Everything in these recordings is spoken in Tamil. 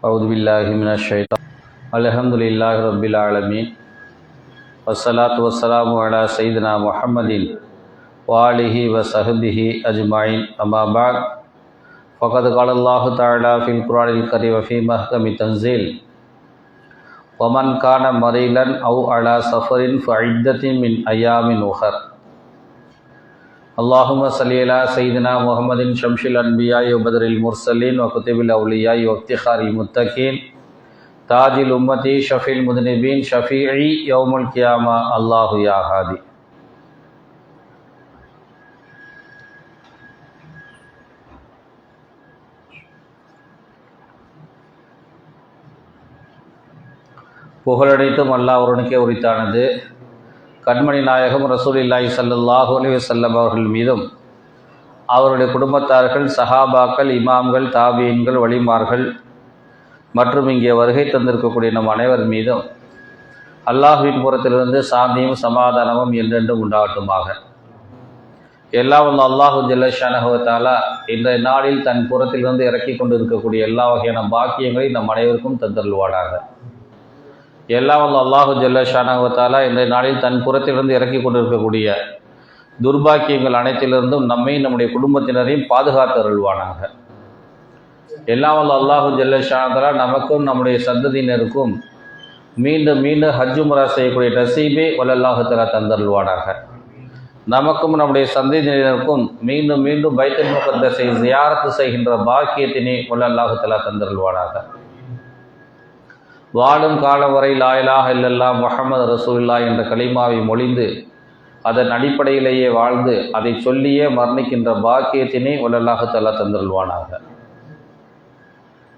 أعوذ بالله من الشيطان. الحمد لله رب العالمين والصلاة والسلام على سيدنا محمد وآله وصحبه أجمعين. أما بعد فقد قال الله تعالى في القرآن الكريم وفي محكم تنزيل ومن كان مريلا أو على سفر فعدة من أيام أخر. اللهم صل على سيدنا محمد شمس الأنبياء وبدر المرسلين وكتب الأولياء وافتخار المتقين تاج الأمة شفيع المذنبين شفيعي يوم القيامة الله يا هادي புகழடைத்தும் அல்லாஹ் ஒருவனுக்கே உரித்தானது கண்மணி நாயகம் ரசூலில்லாஹி சல்லாஹூ அலி வல்லம் அவர்கள் மீதும் அவருடைய குடும்பத்தார்கள் சஹாபாக்கள் இமாம்கள் தாபியன்கள் வழிமார்கள் மற்றும் இங்கே வருகை தந்திருக்கக்கூடிய நம் அனைவர் மீதும் அல்லாஹுவின் புறத்திலிருந்து சாந்தியும் சமாதானமும் என்றென்றும் உண்டாகட்டுமாக. எல்லாம் வந்து அல்லாஹு ஜல்லஷானஹத்தாலா இன்றைய நாளில் தன் புறத்திலிருந்து இறக்கி கொண்டு இருக்கக்கூடிய எல்லா வகையான பாக்கியங்களையும் நம் அனைவருக்கும் தந்தருள்வாடாக எல்லாம் வல்ல அல்லாஹு ஜல்லஷானஹத்தாலா இன்றைய நாளில் தன் புறத்திலிருந்து இறக்கி கொண்டிருக்கக்கூடிய துர்பாக்கியங்கள் அனைத்திலிருந்தும் நம்மையும் நம்முடைய குடும்பத்தினரையும் பாதுகாத்து அருள்வானாக. எல்லாம் வல்ல அல்லாஹு ஜல்லஷானதலா நமக்கும் நம்முடைய சந்ததியினருக்கும் மீண்டும் மீண்டும் ஹஜ்ஜு முரா செய்யக்கூடிய நசீபே வல்லல்லாஹு தலா தந்தருள்வானாக. நமக்கும் நம்முடைய சந்ததியினருக்கும் மீண்டும் மீண்டும் பைத்தல் முகத்தஸை ஜியாரத்து செய்கின்ற பாக்கியத்தினை வல்லல்லாஹு தலா தந்தருள்வானாக. வாழும் காலம் வரை லாயிலாக இல்லல்லா முகமது ரசூல்லா என்ற கலிமாவை மொழிந்து அதன் அடிப்படையிலேயே வாழ்ந்து அதை சொல்லியே மரணிக்கின்ற பாக்கியத்தினை வல்லல்லாஹு தல்லா தந்தருள்வானாக.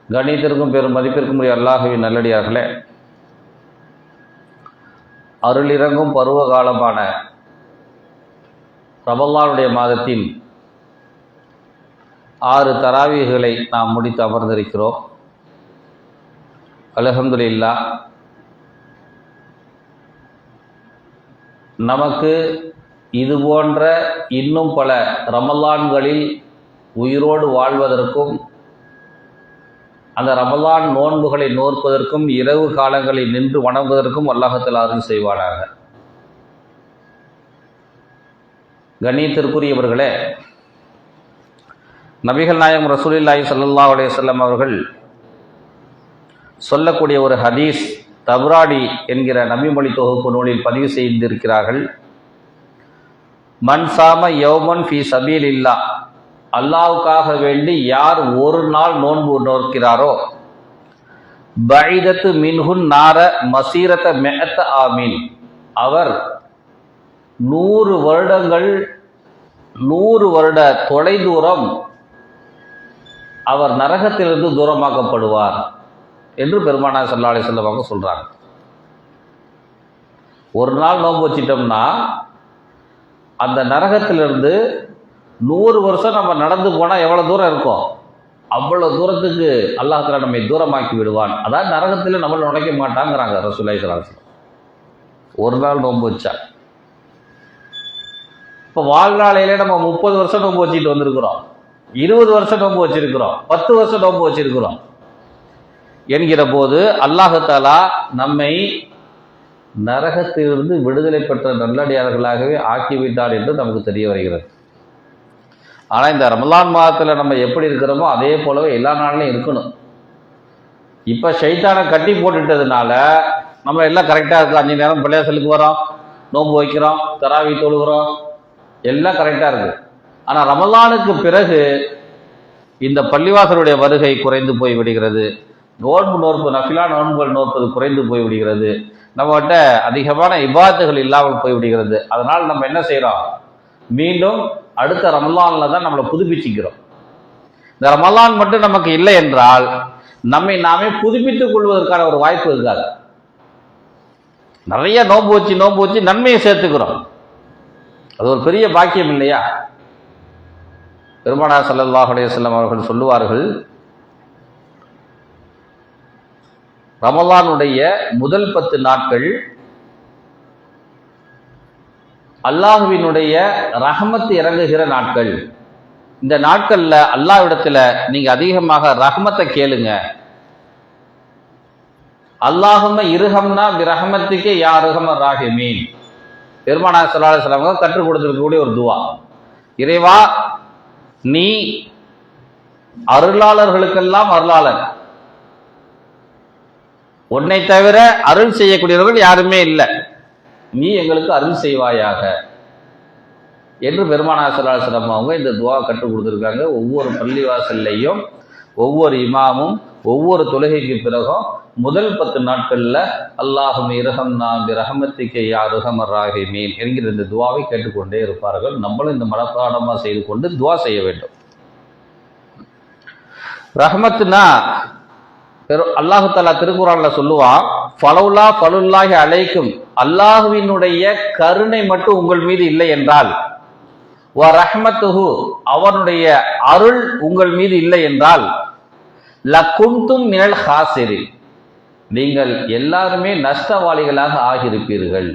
கணித்திற்கும் பெரும் மதிப்பிற்கும் உரிய அல்லாஹுவின் நல்லடியார்களே அருளிறங்கும் பருவ காலமான ரபல்லானுடைய மாதத்தின் ஆறு தராவிகளை நாம் முடித்து அமர்ந்திருக்கிறோம். அலகம்துல்லா நமக்கு இது போன்ற இன்னும் பல ரமலான்களில் உயிரோடு வாழ்வதற்கும் அந்த ரமலான் நோன்புகளை நோற்பதற்கும் இரவு காலங்களில் நின்று வணங்குவதற்கும் அல்லாஹத்தில் அருள் செய்வானாக. கண்ணியத்திற்குரியவர்களே நபிகள் நாயகம் ரசூலில்லாய் சல்லா அலையம் அவர்கள் சொல்லக்கூடிய ஒரு ஹதீஸ் தவ்ராடி என்கிற நபிமொழி தொகுப்பு நூலில் பதிவு செய்திருக்கிறார்கள். மண் சாம யௌமன் ஃபி சபீல் இல்லா அல்லாவுக்காக வேண்டி யார் ஒரு நாள் நோன்பு நோக்கிறாரோ பைதத்து மின்ஹுன் நார மசீரத்த மெத்த ஆமீன். அவர் நூறு வருடங்கள் நூறு வருட தொலைதூரம் அவர் நரகத்திலிருந்து தூரமாக்கப்படுவார். என்று பெருமானார் சல்லா அலி சொல்கிறாங்க ஒரு நாள் நோன்பு வச்சிட்டோம்னா அந்த நரகத்திலிருந்து நூறு வருஷம் நம்ம நடந்து போனால் எவ்வளோ தூரம் இருக்கும்? அவ்வளோ தூரத்துக்கு அல்லாஹால நம்மை தூரமாக்கி விடுவான். அதாவது நரகத்தில் நம்மளை நுழைக்க மாட்டாங்கிறாங்க ரசூலாய் சலாசலம் ஒரு நாள் நோன்பு வச்சா. இப்போ வாழ்நாளையிலே நம்ம முப்பது வருஷம் நோன்பு வச்சுட்டு வந்திருக்கிறோம். இருபது வருஷம் நோன்பு வச்சிருக்கிறோம். பத்து வருஷம் நோன்பு வச்சிருக்கிறோம். என்கிற போது அல்லாஹாலா நம்மை நரகத்திலிருந்து விடுதலை பெற்ற நல்லடியார்களாகவே ஆக்கிவிட்டார் என்று நமக்கு தெரிய வருகிறது. ஆனால் இந்த ரமலான் மாதத்தில் நம்ம எப்படி இருக்கிறோமோ அதே போலவே எல்லா நாள்லையும் இருக்கணும். இப்போ ஷைத்தானை கட்டி போட்டுட்டதுனால நம்ம எல்லாம் கரெக்டாக இருக்கும் அஞ்சு நேரம் பிள்ளையாசலுக்கு வரோம் நோன்பு வைக்கிறோம் தராவி தொழுகிறோம் எல்லாம் கரெக்டாக இருக்குது ஆனால் ரமலானுக்கு பிறகு இந்த பள்ளிவாசலுடைய வருகை குறைந்து போய் விடுகிறது. நோன்பு நோற்பு நஃபிலா நோன்புகள் நோற்பது குறைந்து போய் விடுகிறது நம்மகிட்ட அதிகமான இபாத்துகள் இல்லாமல் போய் விடுகிறது அதனால் நம்ம என்ன செய்கிறோம் மீண்டும் அடுத்த ரமலானில் தான் நம்மளை புதுப்பிச்சுக்கிறோம். இந்த ரமலான் மட்டும் நமக்கு இல்லை என்றால் நம்மை நாமே புதுப்பித்துக் கொள்வதற்கான ஒரு வாய்ப்பு இருக்காது. நிறைய நோன்பு வச்சு நோன்பு வச்சு நன்மையை சேர்த்துக்கிறோம். அது ஒரு பெரிய பாக்கியம் இல்லையா? பெருமானா சல்லல்லாஹ் அலையம் அவர்கள் சொல்லுவார்கள் ரமலானுடைய முதல் பத்து நாட்கள் அல்லாஹுவினுடைய ரஹமத்து இறங்குகிற நாட்கள். இந்த நாட்களில் அல்லாஹ்விடத்தில் நீங்கள் அதிகமாக ரஹமத்தை கேளுங்க. அல்லாஹும இருகம்னா பிரஹமத்துக்கே யா அருகம ராகிமீன் பெருமானா சல்லா சிலவங்க கற்றுக் கொடுத்துருக்கக்கூடிய ஒரு துவா. இறைவா நீ அருளாளர்களுக்கெல்லாம் அருளாளன். உன்னை தவிர அருள் செய்யக்கூடியவர்கள் யாருமே இல்லை. நீ எங்களுக்கு அருள் செய்வாயாக. என்று பெருமானா அவங்க இந்த துவா கற்றுக் கொடுத்துருக்காங்க. ஒவ்வொரு பள்ளிவாசல்லையும் ஒவ்வொரு இமாமும் ஒவ்வொரு தொழுகைக்கு பிறகும் முதல் பத்து நாட்களில் அல்லாஹும் இரகம் நாம் ரஹமத்திக்கு யாருகம் ராகிமீன் என்கிற இந்த துவாவை கேட்டுக்கொண்டே இருப்பார்கள். நம்மளும் இந்த மனப்பாடமாக செய்து கொண்டு துவா செய்ய வேண்டும். ரஹமத்துனா திரு அல்லாஹு தாலா திருக்குறான்ல சொல்லுவான் பலவுலா பலுல்லாகி அழைக்கும் அல்லாஹுவினுடைய கருணை மட்டும் உங்கள் மீது இல்லை என்றால் வ ரஹ்மத்துஹு அவனுடைய அருள் உங்கள் மீது இல்லை என்றால் லக்குந்தும் மினல் ஹாசிரி நீங்கள் எல்லாருமே நஷ்டவாளிகளாக ஆகியிருப்பீர்கள்.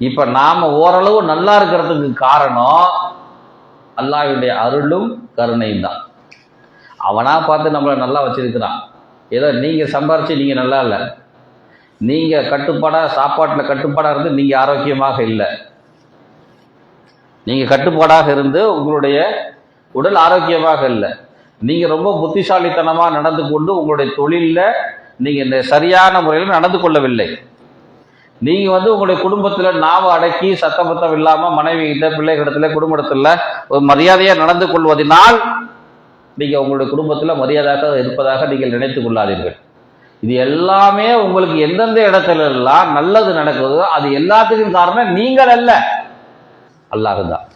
இப்ப நாம ஓரளவு நல்லா இருக்கிறதுக்கு காரணம் அல்லாஹ்வுடைய அருளும் கருணையும் தான். அவனாக பார்த்து நம்மளை நல்லா வச்சுருக்கிறான். ஏதோ நீங்கள் சம்பாரித்து நீங்கள் நல்லா இல்லை. நீங்கள் கட்டுப்பாடாக சாப்பாட்டில் கட்டுப்பாடாக இருந்து நீங்கள் ஆரோக்கியமாக இல்லை. நீங்கள் கட்டுப்பாடாக இருந்து உங்களுடைய உடல் ஆரோக்கியமாக இல்லை. நீங்கள் ரொம்ப புத்திசாலித்தனமாக நடந்து கொண்டு உங்களுடைய தொழிலில் நீங்கள் இந்த சரியான முறையில் நடந்து கொள்ளவில்லை. நீங்கள் வந்து உங்களுடைய குடும்பத்தில் நாவ அடக்கி சத்தபத்தம் இல்லாமல் மனைவி கிட்ட பிள்ளைகளிடத்துல குடும்பத்தில் ஒரு மரியாதையாக நடந்து கொள்வதனால் நீங்கள் உங்களுடைய குடும்பத்தில் மரியாதையாக இருப்பதாக நீங்கள் நினைத்து கொள்ளாதீர்கள். இது எல்லாமே உங்களுக்கு எந்தெந்த இடத்துல எல்லாம் நல்லது நடக்குதோ அது எல்லாத்துக்கும் காரணம் நீங்கள் அல்ல. அல்லாஹ் தான்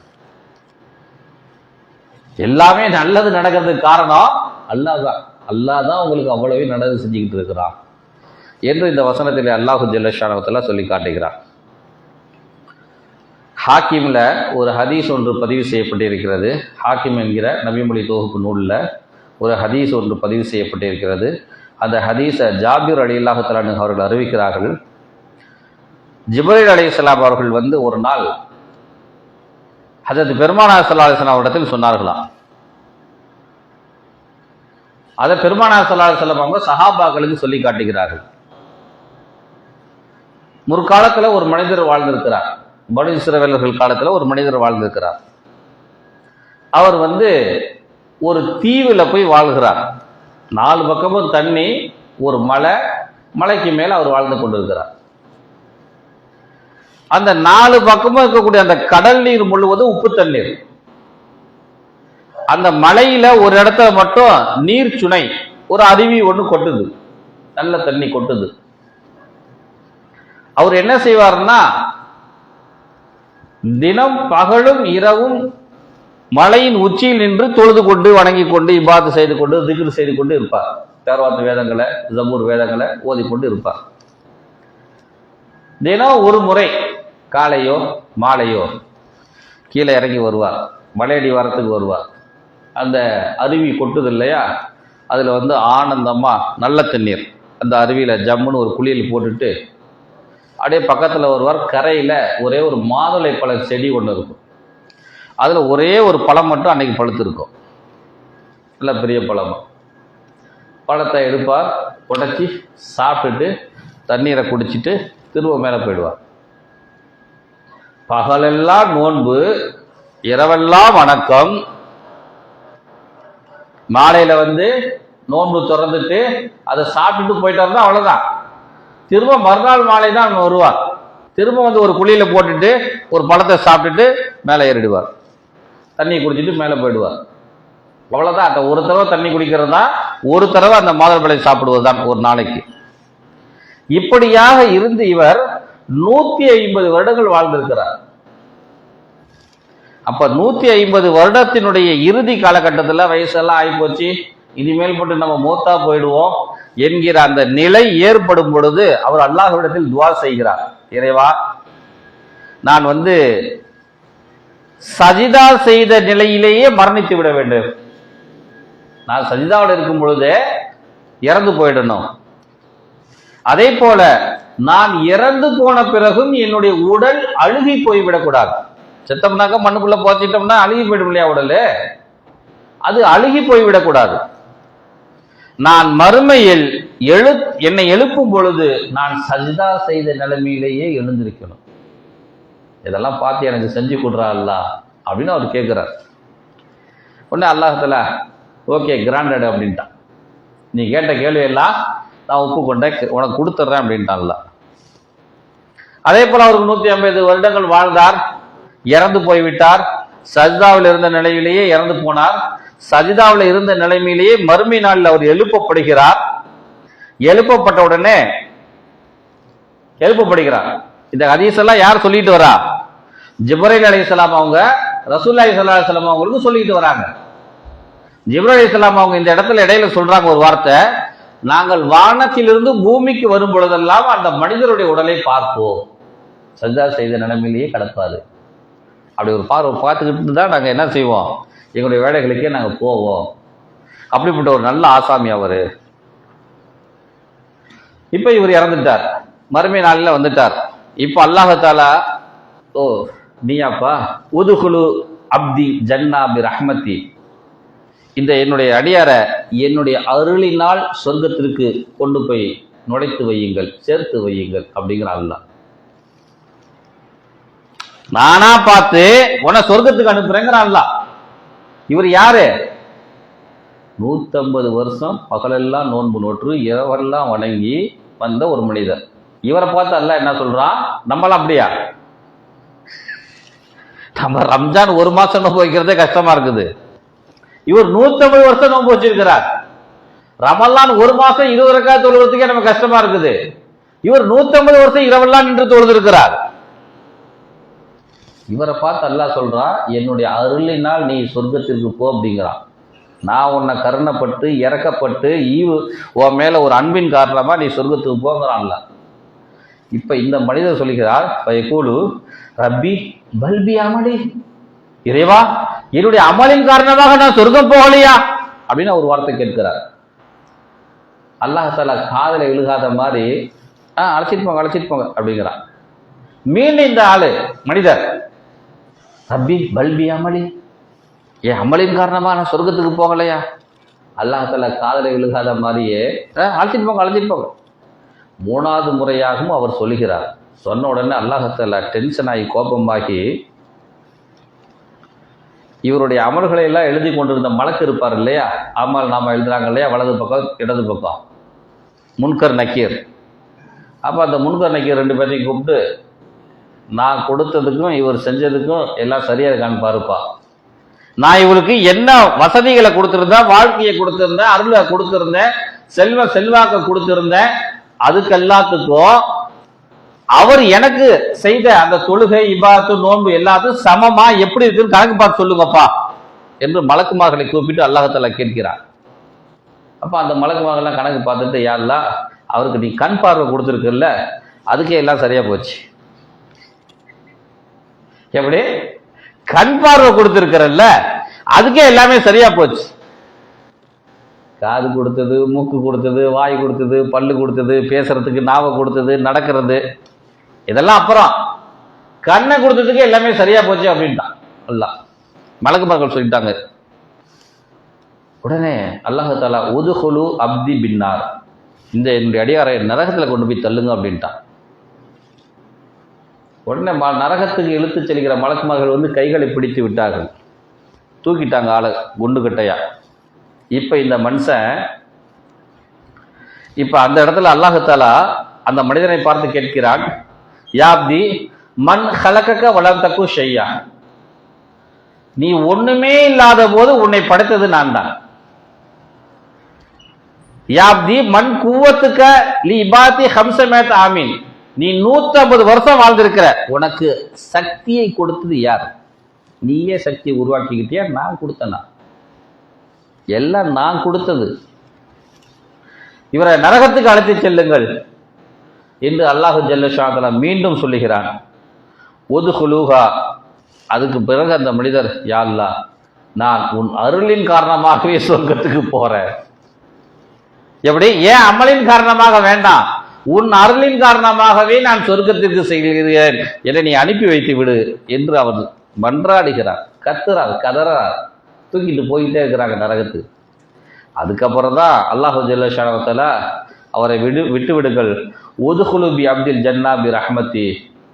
எல்லாமே நல்லது நடக்கிறதுக்கு காரணம் அல்லாஹ் தான் அல்லாஹ் தான் உங்களுக்கு அவ்வளவே நல்லது செஞ்சுக்கிட்டு இருக்கிறான். என்று இந்த வசனத்தில் அல்லாஹு ஜெல்லஷானவத்தெல்லாம் சொல்லி காட்டுகிறான். ஹாக்கிமில் ஒரு ஹதீஸ் ஒன்று பதிவு செய்யப்பட்டிருக்கிறது. ஹாக்கிம் என்கிற நபிமொழி தொகுப்பு நூலில் ஒரு ஹதீஸ் ஒன்று பதிவு செய்யப்பட்டிருக்கிறது. அந்த ஹதீஸை ஜாபிர் அலி அல்லாஹு அவர்கள் அறிவிக்கிறார்கள். ஜிப்ரீல் அலி அவர்கள் வந்து ஒரு நாள் அதற்கு பெருமானா சல்லா அலிஸ்லாம் அவரிடத்தில் சொன்னார்களாம் அதை பெருமானா சல்லா அலிஸ்லாம் அவங்க சஹாபாக்களுக்கு சொல்லி காட்டுகிறார்கள். முற்காலத்தில் ஒரு மனிதர் வாழ்ந்திருக்கிறார். பனு இஸ்ரவேலர்கள் காலத்தில் ஒரு மனிதர் வாழ்ந்திருக்கிறார். அவர் வந்து ஒரு தீவில் போய் வாழ்கிறார். நாலு பக்கமும் தண்ணி ஒரு மலை மலைக்கு மேலே அவர் வாழ்ந்து கொண்டிருக்கிறார். அந்த நாலு பக்கமும் இருக்கக்கூடிய அந்த கடல் நீர் முழுவதும் உப்பு தண்ணீர். அந்த மலையில ஒரு இடத்துல மட்டும் நீர் சுனை ஒரு அருவி ஒன்று கொட்டுது. நல்ல தண்ணி கொட்டுது. அவர் என்ன செய்வார்னா தினம் பகலும் இரவும் மலையின் உச்சியில் நின்று தொழுது கொண்டு வணங்கி கொண்டு இபாத்து செய்து கொண்டு திக்ரு செய்து கொண்டு இருப்பார். தேர்வாத்து வேதங்களை ஜபூர் வேதங்களை ஓதிக்கொண்டு இருப்பார். தினம் ஒரு முறை காலையோ மாலையோ கீழே இறங்கி வருவார். மலையடி வாரத்துக்கு வருவார். அந்த அருவி கொட்டுது இல்லையா? அதில் வந்து ஆனந்தமாக நல்ல தண்ணீர். அந்த அருவியில் ஜம்முன்னு ஒரு குளியல் போட்டுட்டு அப்படியே பக்கத்தில் ஒருவர் கரையில் ஒரே ஒரு மாதுளை பழ செடி ஒன்று இருக்கும். அதில் ஒரே ஒரு பழம் மட்டும் அன்னைக்கு பழுத்து இருக்கும் நல்ல பெரிய பழமாக பழத்தை எடுப்பார் உடச்சி சாப்பிட்டுட்டு தண்ணீரை குடிச்சிட்டு திரும்ப மேலே போயிடுவார். பகலெல்லாம் நோன்பு இரவெல்லாம் வணக்கம். மாலையில் வந்து நோன்பு திறந்துட்டு அதை சாப்பிட்டுட்டு போயிட்டு அவ்வளோதான் திரும்ப மறுநாள் மாலை தான் வருவார் திரும்ப வந்து ஒரு குழியில போட்டுட்டு ஒரு பழத்தை சாப்பிட்டுட்டு மேலே ஏறிடுவார். தண்ணி குடிச்சிட்டு மேலே போயிடுவார். அவ்வளோதான் அந்த ஒரு தடவை தண்ணி குடிக்கிறது தான் ஒரு தடவை அந்த மாதுளம்பழம் சாப்பிடுவது தான் ஒரு நாளைக்கு. இப்படியாக இருந்து இவர் நூத்தி ஐம்பது வருடங்கள் வாழ்ந்திருக்கிறார். அப்ப நூத்தி ஐம்பது வருடத்தினுடைய இறுதி காலகட்டத்தில் வயசெல்லாம் ஆகிப்போச்சு இனிமேல் போட்டு நம்ம மூத்தா போயிடுவோம். என்கிற அந்த நிலை ஏற்படும் பொழுது அவர் அல்லாஹ்விடத்தில் துவா செய்கிறார். இறைவா நான் வந்து சஜிதா செய்த நிலையிலேயே மரணித்து விட வேண்டும். நான் சஜிதாவில் இருக்கும் பொழுதே இறந்து போயிடணும். அதே போல நான் இறந்து போன பிறகும் என்னுடைய உடல் அழுகி போய்விடக்கூடாது. செத்தம்னாக்கா மண்ணுக்குள்ள போச்சிட்டோம்னா அழுகி போயிடும் இல்லையா உடல்? அது அழுகி போய்விடக்கூடாது. நான் மறுமையில் எழு என்னை எழுப்பும் பொழுது நான் சஜிதா செய்த நிலைமையிலேயே எழுந்திருக்கணும். இதெல்லாம் பார்த்து எனக்கு செஞ்சு கொடுறா அல்லா அப்படின்னு அவர் கேட்குறார். உடனே அல்லாஹத்தில் ஓகே கிராண்டட் அப்படின்ட்டான். நீ கேட்ட கேள்வி எல்லாம் நான் ஒப்புக்கொண்டேன் உனக்கு கொடுத்துட்றேன் அப்படின்ட்டான்ல அதே போல அவருக்கு நூற்றி ஐம்பது வருடங்கள் வாழ்ந்தார். இறந்து போய்விட்டார். சஜிதாவில் இருந்த நிலையிலேயே இறந்து போனார். சஜிதாவில் இருந்த நிலைமையிலேயே மறுமை நாளில் அவர் எழுப்பப்படுகிறார். எழுப்பப்பட்ட உடனே எழுப்பப்படுகிறார். இந்த ஹதீஸ் எல்லாம் யார் சொல்லிட்டு வரா? ஜிப்ரைல் இஸ்லாம் அவங்க ரசூலுல்லாஹி ஸல்லல்லாஹு அலைஹி அவங்களுக்கு சொல்லிட்டு வராங்க. ஜிப்ரைல் இஸ்லாம் அவங்க இந்த இடத்துல இடையில சொல்றாங்க ஒரு வார்த்தை. நாங்கள் வானத்திலிருந்து பூமிக்கு வரும் பொழுதெல்லாம் அந்த மனிதருடைய உடலை பார்ப்போம். சஜிதா செய்த நிலைமையிலேயே கிடப்பாரு. அப்படி ஒரு பார்வை பார்த்துக்கிட்டு தான் நாங்கள் என்ன செய்வோம்? எங்களுடைய வேலைகளுக்கே நாங்கள் போவோம். அப்படிப்பட்ட ஒரு நல்ல ஆசாமி அவர். இப்போ இவர் இறந்துட்டார். மறுமை நாளில் வந்துட்டார். இப்போ அல்லாஹாலா ஓ நீயாப்பா உதுகுலு அப்தி ஜன்னா பி ரஹ்மத்தி. இந்த என்னுடைய அடியார என்னுடைய அருளினால் சொர்க்கத்திற்கு கொண்டு போய் நுழைத்து வையுங்கள் சேர்த்து வையுங்கள் அப்படிங்கிற அல்லாஹ். நானா பார்த்து உன்னை சொர்க்கத்துக்கு அனுப்புறேங்கிற அல்லா இவர் யாரு? நூத்தம்பது வருஷம் பகலெல்லாம் நோன்பு நோற்று இரவெல்லாம் வணங்கி வந்த ஒரு மனிதர். இவரை பார்த்து அல்ல என்ன சொல்றான்? நம்மளாம் அப்படியா? நம்ம ரம்ஜான் ஒரு மாசம் நோன்பு வைக்கிறதே கஷ்டமா இருக்குது. இவர் நூத்தம்பது வருஷம் நோன்பு வச்சிருக்கிறார். ரமல்லான் ஒரு மாசம் இருபது ரக்கா தொழுவதுக்கே நம்ம கஷ்டமா இருக்குது. இவர் நூத்தம்பது வருஷம் இரவெல்லாம் நின்று தொழுது இருக்கிறார் இவரை பார்த்து அல்லாஹ் சொல்கிறான் என்னுடைய அருளினால் நீ சொர்க்கத்திற்கு போ அப்படிங்கிறான். நான் உன்னை கருணப்பட்டு இறக்கப்பட்டு ஈவு உன் மேலே ஒரு அன்பின் காரணமாக நீ சொர்க்கத்துக்கு போங்கிறான்ல இப்போ இந்த மனிதர் சொல்லுகிறார் பயக்கூலு ரப்பி பல்பி அமலி. இறைவா என்னுடைய அமலின் காரணமாக நான் சொர்க்கம் போகலையா? அப்படின்னு ஒரு வார்த்தை கேட்கிறார். அல்லாஹால காதலை விழுகாத மாதிரி ஆ அழைச்சிட்டு போங்க அழைச்சிட்டு போங்க அப்படிங்கிறான் மீண்டும் இந்த ஆளு மனிதர் ரப்பி பல்பி அமலி என் அமலின் காரணமா நான் சொர்க்கத்துக்கு போகலையா? அல்லாஹால காதலை விழுகாத மாதிரியே அழைச்சிட்டு போங்க அழைச்சிட்டு போங்க. மூணாவது முறையாகவும் அவர் சொல்லுகிறார். சொன்ன உடனே அல்லாஹால டென்ஷன் ஆகி கோபமாகி இவருடைய அமல்களை எல்லாம் எழுதி கொண்டிருந்த மலக்கு இருப்பார் இல்லையா? அமல் நாம எழுதுறாங்க இல்லையா? வலது பக்கம் இடது பக்கம். முன்கர் நக்கீர். அப்போ அந்த முன்கர் நக்கீர் ரெண்டு பேரையும் கூப்பிட்டு நான் கொடுத்ததுக்கும் இவர் செஞ்சதுக்கும் எல்லாம் சரியா இருக்கான்னு பாருப்பா. நான் இவருக்கு என்ன வசதிகளை கொடுத்துருந்தேன் வாழ்க்கையை கொடுத்துருந்தேன் அருளை கொடுத்துருந்தேன் செல்வ செல்வாக்க கொடுத்துருந்தேன் அதுக்கு எல்லாத்துக்கும் அவர் எனக்கு செய்த அந்த தொழுகை இபாத்து நோன்பு எல்லாத்தையும் சமமா எப்படி இருக்குன்னு கணக்கு பார்த்து சொல்லுங்கப்பா என்று மலக்குமார்களை கூப்பிட்டு அல்லாஹத்தால கேட்கிறார். அப்ப அந்த மலக்குமார்கள்லாம் கணக்கு பார்த்துட்டு யாரெல்லாம் அவருக்கு நீ கண் பார்வை கொடுத்துருக்குல்ல அதுக்கே எல்லாம் சரியா போச்சு. எப்படி? கண் பார்வை கொடுத்துருக்கிறல்ல. அதுக்கே எல்லாமே சரியா போச்சு. காது கொடுத்தது மூக்கு கொடுத்தது வாய் கொடுத்தது பல்லு கொடுத்தது பேசுறதுக்கு நாவை கொடுத்தது நடக்கிறது. இதெல்லாம் அப்புறம். கண்ணை கொடுத்ததுக்கு எல்லாமே சரியா போச்சு அப்படின்ட்டான். அல்லா மலக்கு மக்கள் சொல்லிட்டாங்க. உடனே அல்லாஹ் தாலா உதுகுலு அப்தி பின்னார். இந்த என்னுடைய அடியாரை நரகத்தில் கொண்டு போய் தள்ளுங்க அப்படின்ட்டான். உடனே ம நரகத்துக்கு இழுத்துச் செல்கிற மலக்குமார்கள் வந்து கைகளை பிடித்து விட்டார்கள். தூக்கிட்டாங்க ஆளை குண்டு கட்டையா. இப்போ இந்த மனுஷன் இப்போ அந்த இடத்துல அல்லாஹத்தாலா அந்த மனிதனை பார்த்து கேட்கிறான் யாப்தி மண் கலக்கக்க வளர்த்தக்கு ஷையா. நீ ஒண்ணுமே இல்லாத போது உன்னை படைத்தது நான் தான். யாப்தி மண் குவத்துக்க லி இபாத்தி ஹம்சமேத் ஆமீன். நீ நூற்றம்பது வருஷம் வாழ்ந்திருக்கிற. உனக்கு சக்தியை கொடுத்தது யார்? நீயே சக்தியை உருவாக்கிக்கிட்டியா? நான் கொடுத்தனா எல்லாம் நான் கொடுத்தது. இவரை நரகத்துக்கு அழைத்து செல்லுங்கள் என்று அல்லாஹு ஜல்லஷாதலா மீண்டும் சொல்லுகிறான். ஒதுகுலூஹா அதுக்கு பிறகு அந்த மனிதர் யா நான் உன் அருளின் காரணமாகவே சொர்க்கத்துக்கு போறேன். எப்படி? ஏன் அமலின் காரணமாக வேண்டாம்? உன் அருளின் காரணமாகவே நான் சொர்க்கத்திற்கு செல்கிறேன். என்னை நீ அனுப்பி வைத்து விடு என்று அவர் மன்றாடுகிறார் கத்துறார் கதறார் தூக்கிட்டு போயிட்டே இருக்கிறாங்க நரகத்துக்கு. அதுக்கப்புறம் தான் அல்லாஹு ஜல்லஷானத்தில் அவரை விடு விட்டு விடுங்கள். ஒதுகுலுபி அப்துல் ஜன்னா பி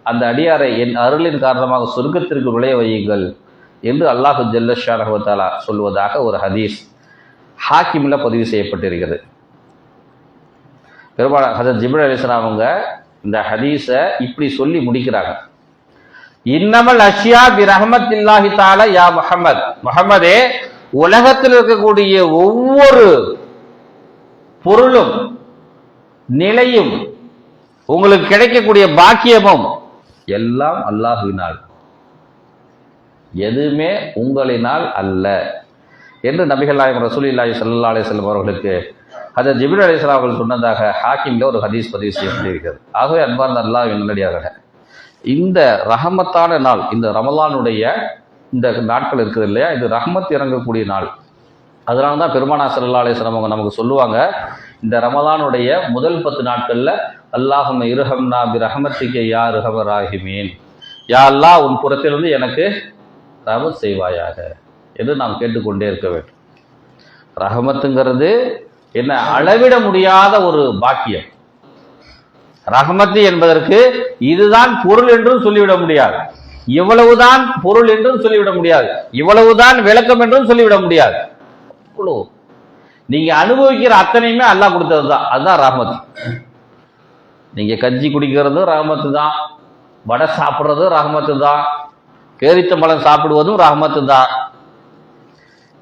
அந்த அடியாரை என் அருளின் காரணமாக சொர்க்கத்திற்கு நுழைய வையுங்கள் என்று அல்லாஹு ஜல்லஷானஹத்தாலா சொல்வதாக ஒரு ஹதீஸ் ஹாக்கிமில் பதிவு செய்யப்பட்டிருக்கிறது. பெருமாள் ஹசரத் ஜிப்ரல் அலிஸ்லாம் அவங்க இந்த ஹதீஸை இப்படி சொல்லி முடிக்கிறாங்க. இன்னமல் அஷியா பி ரஹமத்தில்லாஹி தால யா முஹம்மத். முகமதே உலகத்தில் இருக்கக்கூடிய ஒவ்வொரு பொருளும் நிலையும் உங்களுக்கு கிடைக்கக்கூடிய பாக்கியமும் எல்லாம் அல்லாஹுவினால். எதுவுமே உங்களினால் அல்ல. என்று நபிகள் நாயகம் ரசூலில்லாஹி ஸல்லல்லாஹு அலைஹி வஸல்லம் அவர்களுக்கு அதை ஜிபிர் அலிஸ்லாம் அவர்கள் சொன்னதாக ஹாக்கிம்ல ஒரு ஹதீஸ் பதிவு செய்யப்பட்டிருக்கிறது. ஆகவே அன்பார்ந்த அல்லாஹ் நல்லடியாக இந்த ரஹமத்தான நாள் இந்த ரமலானுடைய இந்த நாட்கள் இருக்குது இல்லையா? இது ரஹமத் இறங்கக்கூடிய நாள். அதனால தான் பெருமானா சல்லா அலிஸ்லாம் அவங்க நமக்கு சொல்லுவாங்க இந்த ரமலானுடைய முதல் பத்து நாட்களில் அல்லாஹும் இருஹம்னா பி ரஹமத்திக்கு யா ருஹம ராஹிமீன். யா அல்லாஹ் உன் புறத்திலிருந்து எனக்கு ரஹமத் செய்வாயாக என்று நாம் கேட்டுக்கொண்டே இருக்க வேண்டும். ரஹமத்துங்கிறது என்ன அளவிட முடியாத ஒரு பாக்கியம். ரஹமத்து என்பதற்கு இதுதான் பொருள் என்றும் சொல்லிவிட முடியாது. இவ்வளவுதான் பொருள் என்றும் சொல்லிவிட முடியாது. இவ்வளவுதான் விளக்கம் என்றும் சொல்லிவிட முடியாது. நீங்க அனுபவிக்கிற அத்தனையுமே அல்லாஹ் கொடுத்தது தான். அதுதான் ரஹமத் நீங்க கஞ்சி குடிக்கிறதும் ரஹமத்து தான். வடை சாப்பிட்றதும் ரஹமத்து தான். பேரித்தம்பழம் சாப்பிடுவதும் ரஹமத்து தான்.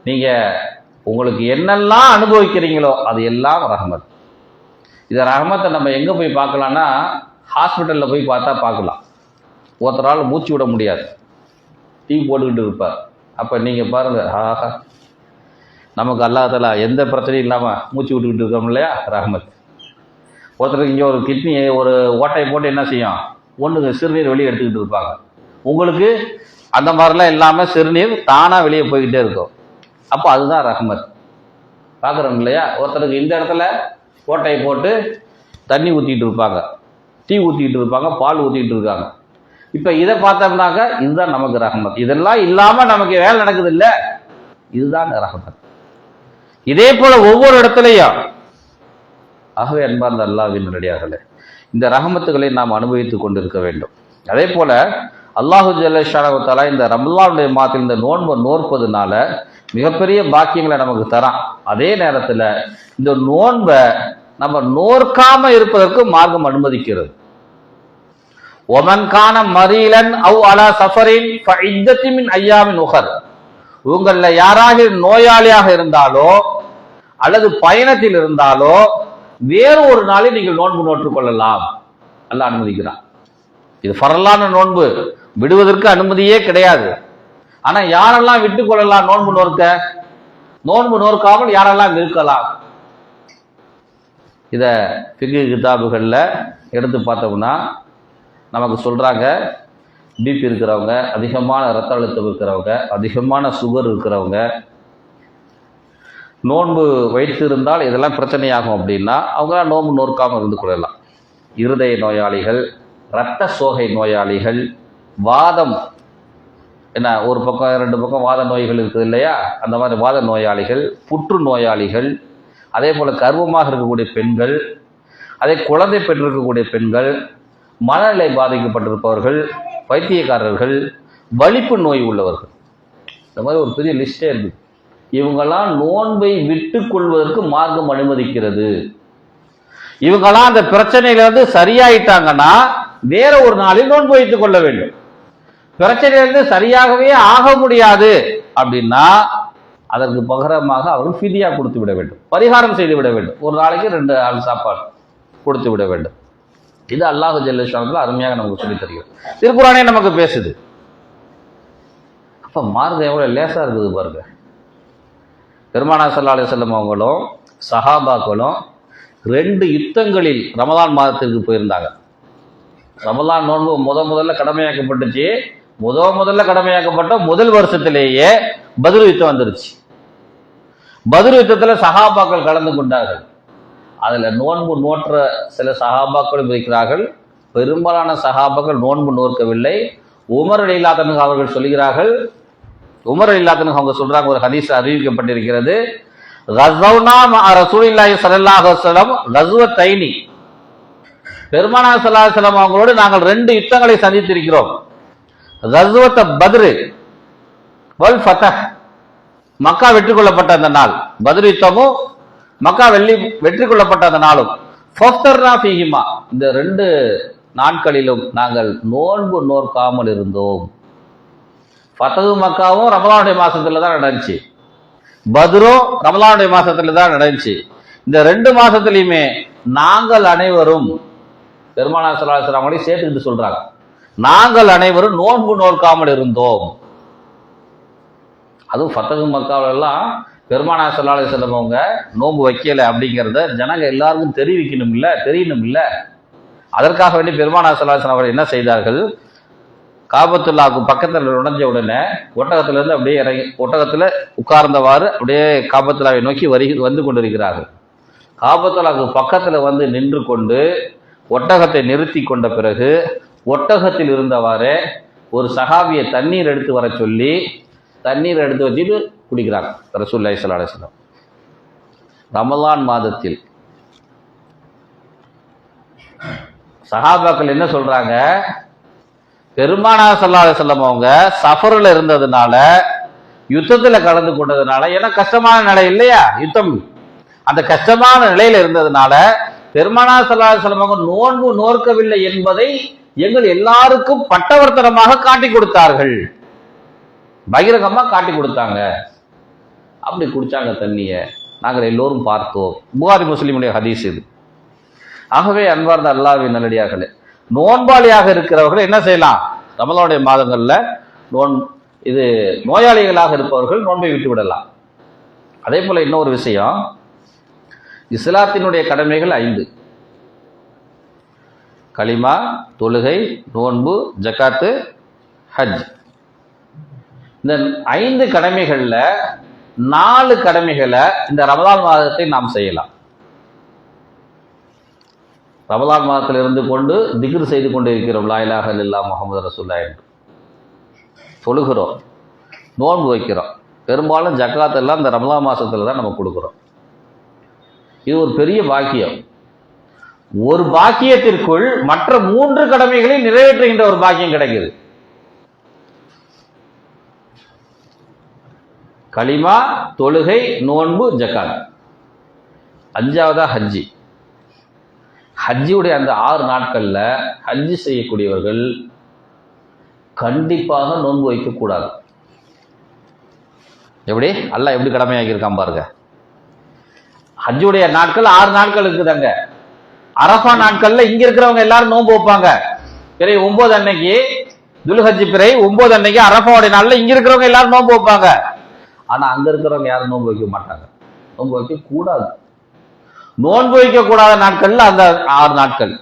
நீங்க உங்களுக்கு என்னெல்லாம் அனுபவிக்கிறீங்களோ அது எல்லாம் ரஹமத். இந்த ரஹமத்தை நம்ம எங்கே போய் பார்க்கலாம்னா ஹாஸ்பிட்டலில் போய் பார்த்தா பார்க்கலாம். ஒருத்தரால் மூச்சு விட முடியாது. டீ போட்டுக்கிட்டு இருப்பார். அப்போ நீங்கள் பாருங்கள் ஆஹா. நமக்கு அல்லாதலா எந்த பிரச்சனையும் இல்லாமல் மூச்சு விட்டுக்கிட்டு இருக்கோம் இல்லையா ரஹமத். ஒருத்தருக்கு இங்கே ஒரு கிட்னி ஒரு ஓட்டையை போட்டு என்ன செய்யும்? ஒன்று சிறுநீர் வெளியே எடுத்துக்கிட்டு இருப்பாங்க. உங்களுக்கு அந்த மாதிரிலாம் இல்லாமல் சிறுநீர் தானாக வெளியே போய்கிட்டே இருக்கும். அப்போ அதுதான் ரஹமத். பார்க்குறோம் இல்லையா? ஒருத்தருக்கு இந்த இடத்துல கோட்டையை போட்டு தண்ணி ஊற்றிட்டு இருப்பாங்க. டீ ஊற்றிக்கிட்டு இருப்பாங்க பால் ஊற்றிட்டு இருக்காங்க. இப்போ இதை பார்த்தோம்னாக்க இதுதான் நமக்கு ரஹமத். இதெல்லாம் இல்லாமல் நமக்கு வேலை நடக்குது இல்லை? இதுதான் ரஹமத். இதே போல் ஒவ்வொரு இடத்துலையும். ஆகவே அன்பார்ந்த அல்லாவின் நடிகார்களே இந்த ரஹமத்துகளை நாம் அனுபவித்துக் கொண்டிருக்க வேண்டும். அதே போல அல்லாஹு ஜல்லஷானவத்தாலா இந்த ரம்லானுடைய மாதத்தில் இந்த நோன்பை நோற்பதுனால மிகப்பெரிய பாக்கியங்களை நமக்கு தரான். அதே நேரத்தில் இந்த நோன்பை நம்ம நோர்க்காம இருப்பதற்கு மார்க்கம் அனுமதிக்கிறது. ஒமன்கான மரீலன் அவ் அலா சஃபரின் மின் ஐயாமின் உகர் உங்களில் யாராக நோயாளியாக இருந்தாலோ அல்லது பயணத்தில் இருந்தாலோ வேறு ஒரு நாளில் நீங்கள் நோன்பு நோற்றுக் கொள்ளலாம். அல்ல அனுமதிக்கிறான். இது பரலான நோன்பு. விடுவதற்கு அனுமதியே கிடையாது. ஆனா யாரெல்லாம் விட்டு கொள்ளலாம்? நோன்பு நோர்க்க நோன்பு நோர்க்காமல் யாரெல்லாம் இருக்கலாம் இத பிகு கிதாபுகளில் எடுத்து பார்த்தோம்னா நமக்கு சொல்றாங்க பிபி இருக்கிறவங்க அதிகமான ரத்த அழுத்தம் இருக்கிறவங்க அதிகமான சுகர் இருக்கிறவங்க. நோன்பு வைத்து இருந்தால் இதெல்லாம் பிரச்சனையாகும் அப்படின்னா அவங்களாம் நோன்பு நோக்காமல் இருந்து கொள்ளலாம். இருதய நோயாளிகள் இரத்த சோகை நோயாளிகள் வாதம் என்ன ஒரு பக்கம் ரெண்டு பக்கம் வாத நோய்கள் இருக்குது இல்லையா? அந்த மாதிரி வாத நோயாளிகள் புற்று நோயாளிகள் அதே போல் கர்வமாக இருக்கக்கூடிய பெண்கள் அதே குழந்தை பெற்றிருக்கக்கூடிய பெண்கள் மனநிலை பாதிக்கப்பட்டிருப்பவர்கள் பைத்தியக்காரர்கள் வலிப்பு நோய் உள்ளவர்கள். இந்த மாதிரி ஒரு பெரிய லிஸ்டே இருக்குது இவங்கெல்லாம் நோன்பை விட்டு கொள்வதற்கு மார்க்கம் அனுமதிக்கிறது. இவங்கெல்லாம் அந்த பிரச்சனையிலிருந்து சரியாயிட்டாங்கன்னா வேற ஒரு நாளில் நோன்பு வைத்துக் கொள்ள வேண்டும். பிரச்சனையிலிருந்து சரியாகவே ஆக முடியாது அப்படின்னா அதற்கு பகரமாக அவர்கள் ஃபிதியா கொடுத்து விட வேண்டும். பரிகாரம் செய்து விட வேண்டும். ஒரு நாளைக்கு ரெண்டு ஆள் சாப்பாடு கொடுத்து விட வேண்டும். இது அல்லாஹு ஜல்லேஸ்வரத்தில் அருமையாக நமக்கு சொல்லி தருகிறது. திருக்குறானே நமக்கு பேசுது. அப்போ மார்க்கம் எவ்வளோ லேசாக இருக்குது பாருங்க. பெருமானா சல்லா அலி செல்லம் அவங்களும் சஹாபாக்களும் ரெண்டு யுத்தங்களில் ரமதான் மாதத்திற்கு போயிருந்தாங்க. ரமதான் நோன்பு முத முதல்ல கடமையாக்கப்பட்டுச்சு. முத முதல்ல கடமையாக்கப்பட்ட முதல் வருஷத்திலேயே பதில் யுத்தம் வந்துருச்சு. பதில் யுத்தத்தில் சகாபாக்கள் கலந்து கொண்டார்கள். அதில் நோன்பு நோற்ற சில சகாபாக்களும் இருக்கிறார்கள். பெரும்பாலான சகாபாக்கள் நோன்பு நோக்கவில்லை உமர் இல்லாதனுக்கு அவர்கள் சொல்கிறார்கள் உமர் இல்லாதனுக்கு அவங்க சொல்றாங்க ஒரு ஹதீஸ் அறிவிக்கப்பட்டிருக்கிறது. ரசூலில்லாஹி ஸல்லல்லாஹு அலைஹி வஸல்லம் தைனி பெருமானா ஸல்லல்லாஹு அவங்களோடு நாங்கள் ரெண்டு யுத்தங்களை சந்தித்திருக்கிறோம். கஸ்வத் பத்ரு வல் ஃபதஹ் மக்கா வெற்றி கொள்ளப்பட்ட அந்த நாள். பத்ரு யுத்தமும் மக்கா வெள்ளி வெற்றி கொள்ளப்பட்ட அந்த நாளும். ஃபஃப்தர்னா ஃபீஹிமா. இந்த ரெண்டு நாட்களிலும் நாங்கள் நோன்பு நோற்காமல் இருந்தோம். ஃபத்தகு மக்காவும் ரமலானுடைய மாசத்துல தான் நடந்துச்சு. பத்ரும் ரமலானுடைய மாசத்துல தான் நடந்துச்சு. இந்த ரெண்டு மாசத்துலயுமே நாங்கள் அனைவரும் பெருமானா சலாசலாமலையும் சேர்த்துக்கிட்டு சொல்றாங்க. நாங்கள் அனைவரும் நோன்பு நோற்காமல் இருந்தோம். அதுவும் ஃபத்தகு மக்காவில எல்லாம் பெருமானா சொல்லாலே செல்லவங்க நோன்பு வைக்கல அப்படிங்கிறத ஜனங்க எல்லாருக்கும் தெரிவிக்கணும் இல்லை தெரியணும் இல்லை அதற்காக வேண்டி பெருமானா சொல்லாசன் அவர்கள் என்ன செய்தார்கள்? காபத்துல்லாவுக்கு பக்கத்தில் நுழைஞ்ச உடனே ஒட்டகத்திலேருந்து அப்படியே இறங்கி ஒட்டகத்தில் உட்கார்ந்தவாறு அப்படியே காபத்துல்லாவை நோக்கி வரி வந்து கொண்டிருக்கிறார்கள். காபத்துல்லாவுக்கு பக்கத்தில் வந்து நின்று கொண்டு ஒட்டகத்தை நிறுத்தி கொண்ட பிறகு ஒட்டகத்தில் இருந்தவாறு ஒரு சகாபியை தண்ணீர் எடுத்து வர சொல்லி தண்ணீர் எடுத்து வச்சுட்டு குடிக்கிறாங்க ரசூல்லாய் சல்லா ரமலான் மாதத்தில் சஹாபாக்கள் என்ன சொல்றாங்க? பெருமானா சல்லா செல்லம் அவங்க சஃபரில் இருந்ததுனால யுத்தத்தில் கலந்து கொண்டதுனால ஏன்னா கஷ்டமான நிலை இல்லையா யுத்தம். அந்த கஷ்டமான நிலையில இருந்ததுனால பெருமானா சல்லா செல்லம் அவங்க நோன்பு நோர்க்கவில்லை என்பதை எங்கள் எல்லாருக்கும் பட்டவர்த்தனமாக காட்டி கொடுத்தார்கள். பகிரங்கமாக காட்டி கொடுத்தாங்க. அப்படி குடிச்சாங்க தண்ணிய. நாங்கள் எல்லோரும் பார்த்தோம். புகாரி முஸ்லீமுடைய ஹதீஸ் இது. ஆகவே அன்பார்ந்த அல்லாவின் நல்லடியார்களே நோன்பாளியாக இருக்கிறவர்கள் என்ன செய்யலாம்? ரமலானுடைய மாதங்களில் நோன் இது நோயாளிகளாக இருப்பவர்கள் நோன்பை விட்டு விடலாம். அதே போல இன்னொரு விஷயம் இஸ்லாத்தினுடைய கடமைகள் ஐந்து. களிமா தொழுகை நோன்பு ஜக்காத்து ஹஜ். இந்த ஐந்து கடமைகளில் நாலு கடமைகளை இந்த ரமதான் மாதத்தை நாம் செய்யலாம். ரமதான் மாதத்தில் இருந்து கொண்டு திகிர் செய்து கொண்டு இருக்கிறோம் லாயிலாக இல்லா முகமது ரசூல்லா என்று. தொழுகிறோம். நோன்பு வைக்கிறோம். பெரும்பாலும் ஜக்காத்தெல்லாம் இந்த ரமலான் மாதத்தில் தான் நம்ம கொடுக்குறோம். இது ஒரு பெரிய பாக்கியம். ஒரு பாக்கியத்திற்குள் மற்ற மூன்று கடமைகளை நிறைவேற்றுகின்ற ஒரு பாக்கியம் கிடைக்குது. களிமா தொழுகை நோன்பு ஜக்காத். அஞ்சாவதா ஹஜ்ஜி. ஹஜ்ஜியுடைய அந்த ஆறு நாட்கள்ல ஹஜ்ஜி செய்யக்கூடியவர்கள் கண்டிப்பாக நோன்பு வைக்கக்கூடாது எப்படி? அல்ல எப்படி கடமையாக்கியிருக்கான் பாருங்க. ஹஜ்ஜுடைய நாட்கள் ஆறு நாட்கள் இருக்குதாங்க. அரபா நாட்கள்ல இங்க இருக்கிறவங்க எல்லாரும் நோன்பு வைப்பாங்க. பிறை ஒன்பது அன்னைக்கு துல்ஹஜி பிறை ஒன்பது அன்னைக்கு அரபாவுடைய நாள்ல இங்க இருக்கிறவங்க எல்லாரும் நோன்பு வைப்பாங்க. ஆனா அங்க இருக்கிறவங்க யாரும் நோன்பு வைக்க மாட்டாங்க. நோன்பு வைக்க கூடாது. நோன்பு வைக்க கூடாத நாட்கள்ல அந்த ஆறு நாட்கள்.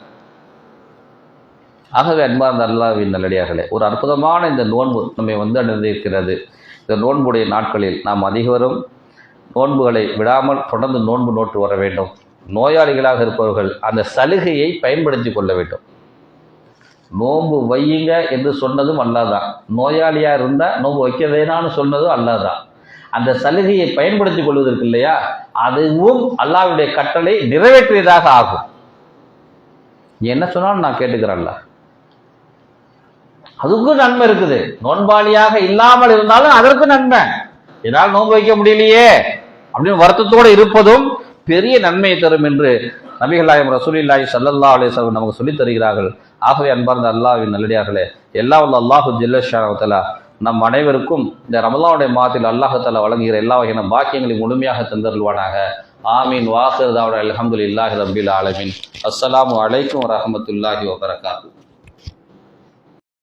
ஆகவே அன்பார்ந்த அல்லாவின் நல்லடியார்களே ஒரு அற்புதமான இந்த நோன்பு நம்மை வந்து அடைந்திருக்கிறது இந்த நோன்புடைய நாட்களில் நாம் அதிகவரும் நோன்புகளை விடாமல் தொடர்ந்து நோன்பு நோட்டு வர வேண்டும். நோயாளிகளாக இருப்பவர்கள் அந்த சலுகையை பயன்படுத்தி கொள்ள வேண்டும். நோன்பு வையுங்க என்று சொன்னதும் அல்லாதான். நோயாளியா இருந்தா நோன்பு வைக்க வேணான்னு சொன்னதும் அல்லாதான். அந்த சலுகையை பயன்படுத்திக் கொள்வதற்கு இல்லையா? அதுவும் அல்லாவுடைய கட்டளை நிறைவேற்றியதாக ஆகும். என்ன சொன்னாலும் நான் கேட்டுக்கிறேன்ல அதுக்கும் நன்மை இருக்குது. நோன்பாளியாக இல்லாமல் இருந்தாலும் அதற்கும் நன்மை. என்னால் நோன்பு வைக்க முடியலையே அப்படின்னு வருத்தத்தோடு இருப்பதும் பெரிய நன்மையை தரும் என்று நபிகளாயம் ரசூலில்லாய் சல்லல்லா அலைஹி வஸல்லம் நமக்கு சொல்லித் தருகிறார்கள். ஆகவே அன்பார்ந்த அல்லாஹ்வின் நல்லடியார்களே எல்லா உள்ள அல்லாஹு ஜில்லஷாவத்தலா நம் அனைவருக்கும் இந்த ரமலானுடைய மாதத்தில் அல்லாஹால வழங்குகிற எல்லா வகையான பாக்கியங்களையும் முழுமையாக தந்தருள்வானாக. ஆமீன். வாஹிர் தாவட இல்லாஹி ரபில் ஆலமின். அஸ்லாம் அலைக்கும் வரமத்துல்லாஹி வபரகாத்து